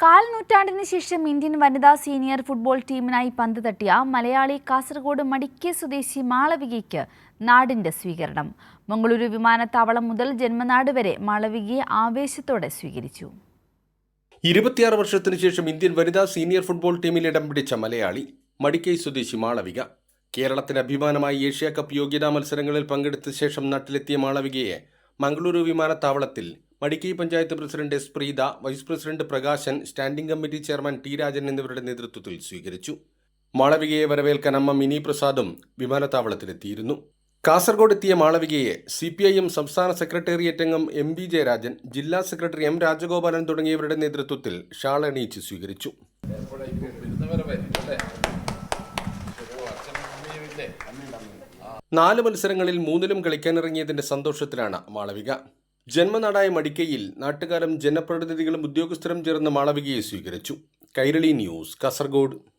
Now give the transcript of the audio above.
കാൽ നൂറ്റാണ്ടിന് ശേഷം ഇന്ത്യൻ വനിതാ സീനിയർ ഫുട്ബോൾ ടീമിനായി പന്ത് തട്ടിയ മലയാളി കാസർഗോഡ് മടിക്കെ സ്വദേശി മാളവികയ്ക്ക് നാടിന്റെ സ്വീകരണം. മംഗളൂരു വിമാനത്താവളം മുതൽ ജന്മനാട് വരെ മാളവികയെ ആവേശത്തോടെ സ്വീകരിച്ചു. ഇരുപത്തിയാറ് വർഷത്തിനു ശേഷം ഇന്ത്യൻ വനിതാ സീനിയർ ഫുട്ബോൾ ടീമിൽ ഇടം പിടിച്ച മലയാളി മടിക്കൈ സ്വദേശി മാളവിക കേരളത്തിന് അഭിമാനമായി ഏഷ്യാ കപ്പ് യോഗ്യതാ മത്സരങ്ങളിൽ പങ്കെടുത്ത ശേഷം നാട്ടിലെത്തിയ മാളവികയെ മംഗളൂരു വിമാനത്താവളത്തിൽ Madikkai panchayat president S Preetha vice president Prakashan standing committee chairman T Rajan എന്നിവരുടെ നേതൃത്വത്തിൽ സ്വീകരിച്ചു. മാളവികയെ വരവേൽക്കാൻ അമ്മ മിനി പ്രസാദും വിമാനത്താവളത്തിലെത്തിയിരുന്നു. കാസർഗോഡ് എത്തിയ മാളവികയെ സി പി ഐ എം സംസ്ഥാന സെക്രട്ടേറിയറ്റ് അംഗം എം വി ജയരാജൻ ജില്ലാ സെക്രട്ടറി എം രാജഗോപാലൻ തുടങ്ങിയവരുടെ നേതൃത്വത്തിൽ ഷാൾ അണിയിച്ച് സ്വീകരിച്ചു. നാല് മത്സരങ്ങളിൽ മൂന്നിലും കളിക്കാനിറങ്ങിയതിന്റെ സന്തോഷത്തിലാണ് മാളവിക. ജന്മനാടായ മടിക്കയിൽ നാട്ടുകാരും ജനപ്രതിനിധികളും ഉദ്യോഗസ്ഥരും ചേർന്ന് മാളവികയെ സ്വീകരിച്ചു. കൈരളി ന്യൂസ് കാസർഗോഡ്.